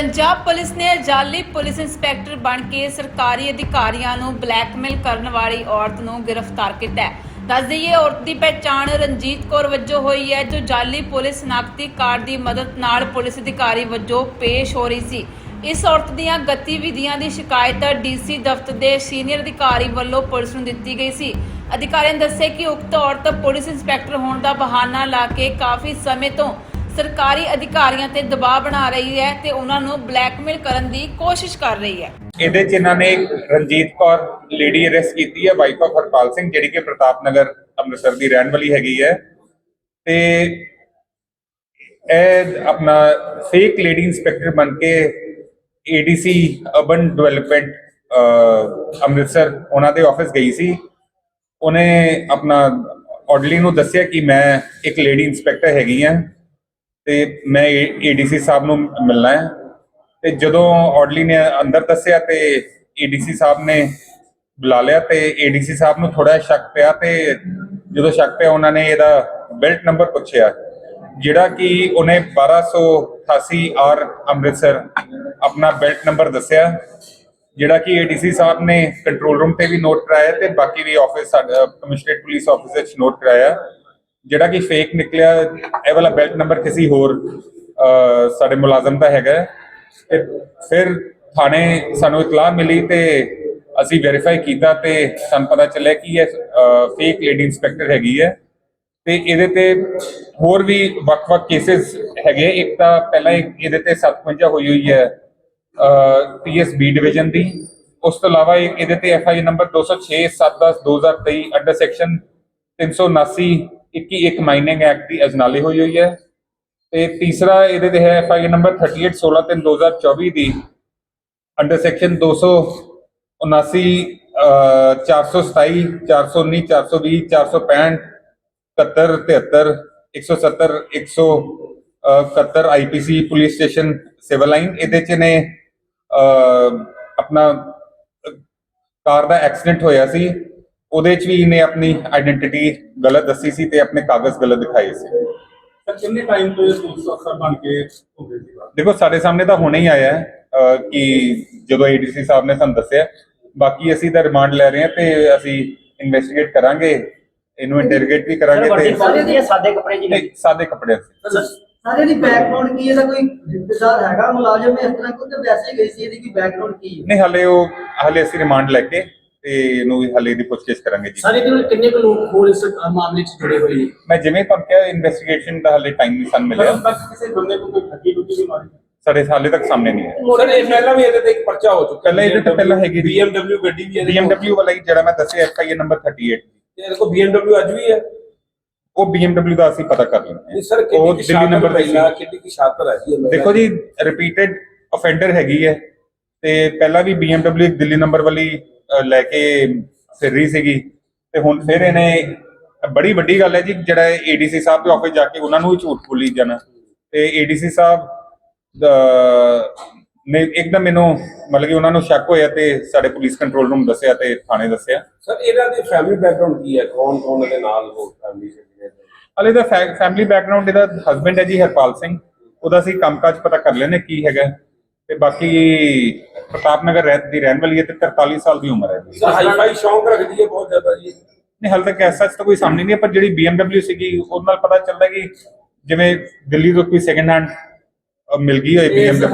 Punjab police ਨੇ ਜਾਲੀ police inspector ਬਣ ਕੇ ਸਰਕਾਰੀ ਅਧਿਕਾਰੀਆਂ ਨੂੰ ਬਲੈਕਮੇਲ ਕਰਨ ਵਾਲੀ ਔਰਤ ਨੂੰ ਗ੍ਰਿਫਤਾਰ ਕੀਤਾ ਹੈ। ਦੱਸ ਦਈਏ, ਔਰਤ ਦੀ ਪਹਿਚਾਣ ਰਣਜੀਤ ਕੌਰ ਵਜੋਂ ਹੋਈ ਹੈ, ਜੋ ਜਾਲੀ ਪੁਲਿਸ ਨਕਦੀ ਕਾਰਡ ਦੀ ਮਦਦ ਨਾਲ ਪੁਲਿਸ ਅਧਿਕਾਰੀ ਵਜੋਂ ਪੇਸ਼ ਹੋ ਰਹੀ ਸੀ। ਇਸ ਔਰਤ ਦੀਆਂ ਗਤੀਵਿਧੀਆਂ ਦੀ ਸ਼ਿਕਾਇਤ ਡੀਸੀ ਦਫ਼ਤਰ ਦੇ ਸੀਨੀਅਰ ਅਧਿਕਾਰੀ ਵੱਲੋਂ ਪੁਲਿਸ ਨੂੰ ਦਿੱਤੀ ਗਈ ਸੀ। ਅਧਿਕਾਰੀ ਨੇ ਦੱਸਿਆ ਕਿ ਉਕਤ ਔਰਤ ਪੁਲਿਸ ਇੰਸਪੈਕਟਰ ਹੋਣ ਦਾ ਬਹਾਨਾ ਲਾ ਕੇ ਕਾਫੀ ਸਮੇਂ ਤੋਂ ਸਰਕਾਰੀ ਅਧਿਕਾਰੀਆਂ ਤੇ ਦਬਾਅ ਬਣਾ ਰਹੀ ਹੈ ਤੇ ਉਹਨਾਂ ਨੂੰ ਬਲੈਕਮੇਲ ਕਰਨ ਦੀ ਕੋਸ਼ਿਸ਼ ਕਰ ਰਹੀ ਹੈ। ਇਹਦੇ ਚ ਇਹਨਾਂ ਨੇ ਰਣਜੀਤ ਕੌਰ ਲੇਡੀ ਅਰੈਸਟ ਕੀਤੀ ਹੈ, ਵਾਈਫ ਆਫ ਹਰਪਾਲ ਸਿੰਘ, ਜਿਹੜੀ ਕਿ ਪ੍ਰਤਾਪ ਨਗਰ ਅੰਮ੍ਰਿਤਸਰ ਦੀ ਰਹਿਣ ਵਾਲੀ ਹੈਗੀ ਹੈ। ਤੇ ਇਹ ਆਪਣਾ ਫੇਕ ਲੇਡੀ ਇੰਸਪੈਕਟਰ ਬਣ ਕੇ ਏਡੀਸੀ ਅਰਬਨ ਡਿਵੈਲਪਮੈਂਟ ਅੰਮ੍ਰਿਤਸਰ ਉਹਨਾਂ ਦੇ ਆਫਿਸ ਗਈ ਸੀ। ਉਹਨੇ ਆਪਣਾ ਆਰਡਰਲੀ ਨੂੰ ਦੱਸਿਆ ਕਿ ਮੈਂ ਇੱਕ ਲੇਡੀ ਇੰਸਪੈਕਟਰ ਹੈਗੀ ਆ ਤੇ ਮੈਂ ਏਡੀਸੀ ਸਾਹਿਬ ਨੂੰ ਮਿਲਣਾ ਹੈ। ਤੇ ਜਦੋਂ ਆਰਡਲੀ ਨੇ ਅੰਦਰ ਦੱਸਿਆ ਤੇ ਏਡੀਸੀ ਸਾਹਿਬ ਨੇ ਬੁਲਾ ਲਿਆ ਤੇ ਏਡੀਸੀ ਸਾਹਿਬ ਨੂੰ ਥੋੜਾ ਸ਼ੱਕ ਪਿਆ ਤੇ ਜਦੋਂ ਸ਼ੱਕ ਪਿਆ ਉਹਨਾਂ ਨੇ ਇਹਦਾ ਬੈਲਟ ਨੰਬਰ ਪੁੱਛਿਆ, ਜਿਹੜਾ ਕਿ ਉਹਨੇ 1288 ਆਰ ਅੰਮ੍ਰਿਤਸਰ ਆਪਣਾ ਬੈਲਟ ਨੰਬਰ ਦੱਸਿਆ, ਜਿਹੜਾ ਕਿ ਏਡੀਸੀ ਸਾਹਿਬ ਨੇ ਕੰਟਰੋਲ ਰੂਮ ਤੇ ਵੀ ਨੋਟ ਕਰਾਇਆ ਤੇ ਬਾਕੀ ਵੀ ਆਫਿਸ ਸਾਡਾ ਕਮਿਸ਼ਨਰੇਟ ਪੁਲਿਸ ਆਫਿਸ ਵਿੱਚ ਨੋਟ ਕਰਾਇਆ। ਜਿਹੜਾ ਕਿ ਫੇਕ ਨਿਕਲਿਆ, ਇਹ ਵਾਲਾ ਬੈਲਟ ਨੰਬਰ ਕਿਸੇ ਹੋਰ ਸਾਡੇ ਮੁਲਾਜ਼ਮ ਦਾ ਹੈਗਾ ਹੈ। ਤੇ ਫਿਰ ਥਾਣੇ ਸਾਨੂੰ ਇਤਲਾਹ ਮਿਲੀ ਤੇ ਅਸੀਂ ਵੈਰੀਫਾਈ ਕੀਤਾ ਤੇ ਸਾਨੂੰ ਪਤਾ ਚੱਲਿਆ ਕਿ ਇਹ ਫੇਕ ਲੇਡੀ ਇੰਸਪੈਕਟਰ ਹੈਗੀ ਹੈ। ਤੇ ਇਹਦੇ ਤੇ ਹੋਰ ਵੀ ਵੱਖ-ਵੱਖ ਕੇसेस ਹੈਗੇ ਇੱਕ ਤਾਂ ਪਹਿਲਾਂ ਇਹਦੇ ਤੇ 57 ਹੋਈ ਹੋਈ ਹੈ ਪੀਐਸਬੀ ਡਿਵੀਜ਼ਨ ਦੀ। ਉਸ ਤੋਂ ਇਲਾਵਾ ਇੱਕ ਇਹਦੇ ਤੇ FI number 206 710 2023 under section 379 21 mining act ਦੀ ਅਜਨਾਲੀ ਹੋਈ ਹੋਈ ਹੈ। ਤੇ ਤੀਸਰਾ ਇਹਦੇ ਤੇ ਹੈ ਐਫ ਐਫਆਈ ਨੰਬਰ 38 16 3 2024 ਦੀ under section 279 427 419 420 465 71 73 170 171 IPC police station civil line ਇਹਦੇ ਚ ਨੇ ਆਪਣਾ ਕਾਰ ਦਾ ਐਕਸੀਡੈਂਟ ਹੋਇਆ ਸੀ। ਉਹਦੇ ਚ ਵੀ ਇਹਨੇ ਆਪਣੀ ਆਇਡੈਂਟੀਟੀ ਗਲਤ ਦੱਸੀ ਸੀ ਤੇ ਆਪਣੇ ਕਾਗਜ਼ ਗਲਤ ਦਿਖਾਏ ਸੀ। ਸਰ ਕਿੰਨੇ ਟਾਈਮ ਤੋਂ ਇਹ ਪੁਲਿਸ ਅਫਸਰ ਬਣ ਕੇ ਹੋ ਗਏ ਸੀ? ਦੇਖੋ ਸਾਡੇ ਸਾਹਮਣੇ ਤਾਂ ਹੁਣੇ ਹੀ ਆਇਆ ਹੈ ਕਿ ਜਦੋਂ ਏਡੀਸੀ ਸਾਹਿਬ ਨੇ ਸਾਨੂੰ ਦੱਸਿਆ ਬਾਕੀ ਅਸੀਂ ਤਾਂ ਰਿਮਾਂਡ ਲੈ ਰਹੇ ਹਾਂ ਤੇ ਅਸੀਂ ਇਨਵੈਸਟੀਗੇਟ ਕਰਾਂਗੇ ਇਹਨੂੰ ਇੰਟਰੋਗੇਟ ਵੀ ਕਰਾਂਗੇ ਤੇ ਸਾਰੇ ਦੇ ਸਾਦੇ ਕੱਪੜੇ ਜੀ ਨਹੀਂ, ਸਾਦੇ ਕੱਪੜੇ। ਸਾਰੇ ਦੀ ਬੈਕਗ੍ਰਾਉਂਡ ਕੀ ਇਹਦਾ ਕੋਈ ਰਿਸ਼ਤੇਦਾਰ ਹੈਗਾ? ਮੁਲਾਜ਼ਮ ਇਸ ਤਰ੍ਹਾਂ ਕੋਈ ਤੇ ਵੈਸੇ ਹੀ ਗਈ ਸੀ ਇਹਦੀ ਕੀ ਬੈਕਗ੍ਰਾਉਂਡ ਕੀ ਹੈ? ਨਹੀਂ ਹਲੇ ਉਹ ਹਲੇ ਅਸੀਂ ਰਿਮਾਂਡ ਲੈ ਕੇ ਤੇ ਇਹਨੂੰ ਹਲੇ ਦੀ ਪੁੱਛਗਿੱਛ ਕਰਾਂਗੇ ਜੀ। ਸਾਰੇ ਦੇ ਕਿੰਨੇ ਕੁ ਲੋਕ ਹੋਰ ਇਸ ਮਾਮਲੇ 'ਚ ਜੁੜੇ ਹੋਏ? ਨੇ ਮੈਂ ਜਿਵੇਂ ਤੁਹਾਨੂੰ ਕਿਹਾ ਇਨਵੈਸਟੀਗੇਸ਼ਨ ਦਾ ਹਲੇ ਟਾਈਮ ਨਹੀਂ ਸਾਨੂੰ ਮਿਲਿਆ। ਤੱਕ ਕਿਸੇ ਬੰਦੇ ਨੂੰ ਕੋਈ ਠੱਗੀ ਟੁੱਟੀ ਵੀ ਮਾਰੀ? ਸਾਡੇ ਹਾਲੇ ਤੱਕ ਸਾਹਮਣੇ ਨਹੀਂ ਆਇਆ ਸਰ ਇਹ ਪਹਿਲਾਂ ਵੀ ਇਹਦੇ ਤੇ ਇੱਕ ਪਰਚਾ ਹੋ ਚੁੱਕਾ ਪਹਿਲਾਂ ਇਹਦੇ ਤੇ ਪਹਿਲਾਂ ਹੈਗੀ ਸੀ। BMW ਗੱਡੀ ਵੀ ਇਹਦੇ BMW ਵਾਲਾ ਹੀ ਜਿਹੜਾ ਮੈਂ ਦੱਸਿਆ ਐਫਆਈਏ ਨੰਬਰ 38 ਤੇ ਇਹਦੇ ਕੋਲ BMW ਅੱਜ ਵੀ ਹੈ। ਉਹ BMW ਦਾ ਅਸੀਂ ਪਤਾ ਕਰ ਲੈਂਦੇ ਇਹ ਸਰ ਉਹ ਕਿੰਨੀ ਦਿੱਲੀ ਨੰਬਰ ਤੇ ਕਿੰਨੀ ਕੀ ਸ਼ਾਤਰ ਹੈ ਜੀ। ਦੇਖੋ ਜੀ ਰਿਪੀਟਡ ਅਫੈਂਡਰ ਹੈਗੀ ਹੈ। ਤੇ ਪਹਿਲਾਂ ਵੀ BMW ਇੱਕ ਦਿੱਲੀ ਨੰਬਰ ਵਾਲੀ ਲੈ ਕੇ ਫਿਰ ਰਹੀ ਸੀਗੀ। ਤੇ ਹੁਣ ਫਿਰ ਇਹਨੇ ਬੜੀ ਵੱਡੀ ਗੱਲ ਹੈ ਜੀ ਜਿਹੜਾ ਏਡੀਸੀ ਸਾਹਿਬ ਦੇ ਆਫਿਸ ਜਾ ਕੇ ਉਹਨਾਂ ਨੂੰ ਹੀ ਝੂਠ ਬੋਲੀ ਜਾਣਾ। ਤੇ ਏਡੀਸੀ ਸਾਹਿਬ ਨੇ ਇੱਕਦਮ ਮੈਨੂੰ ਮਤਲਬ ਕਿ ਉਹਨਾਂ ਨੂੰ ਸ਼ੱਕ ਹੋਇਆ ਤੇ ਸਾਡੇ ਪੁਲਿਸ ਕੰਟਰੋਲ ਰੂਮ ਦੱਸਿਆ ਤੇ ਥਾਣੇ ਦੱਸਿਆ। ਸਰ ਇਹਨਾਂ ਦੀ ਫੈਮਿਲੀ ਬੈਕਗ੍ਰਾਉਂਡ ਕੀ ਹੈ? ਕੌਣ ਕੌਣ ਇਹਦੇ ਨਾਲ ਹੋ ਫੈਮਿਲੀ ਹਲੇ ਦਾ ਫੈਮਿਲੀ ਬੈਕਗ੍ਰਾਉਂਡ ਇਹਦਾ ਹਸਬੰਡ ਹੈ ਜੀ ਹਰਪਾਲ ਸਿੰਘ। ਉਹਦਾ ਅਸੀਂ ਕੰਮਕਾਜ ਪਤਾ ਕਰ ਲੈਨੇ ਕੀ ਹੈਗਾ। ਤੇ ਬਾਕੀ ਪ੍ਰਤਾਪ ਨਗਰ ਰਹਿ ਦੀ ਰਹਿਣ ਵਾਲੀ ਹੈ ਤੇ 43 ਸਾਲ ਦੀ ਉਮਰ ਹੈ ਜੀ। ਸਰ ਹਾਈ ਫਾਈ ਸ਼ੌਂਕ ਰੱਖਦੀ ਹੈ ਬਹੁਤ ਜ਼ਿਆਦਾ ਜੀ। ਨਹੀਂ ਹਾਲੇ ਤੱਕ ਐਸਾ ਤਾਂ ਕੋਈ ਸਾਹਮਣੇ ਨਹੀਂ ਹੈ ਪਰ ਜਿਹੜੀ BMW ਸੀਗੀ ਉਹਦੇ ਨਾਲ ਪਤਾ ਚੱਲਦਾ ਕਿ ਜਿਵੇਂ ਦਿੱਲੀ ਤੋਂ ਕੋਈ ਸੈਕੰਡ ਹੈਂਡ ਮਿਲ ਗਈ ਹੋਏ BMW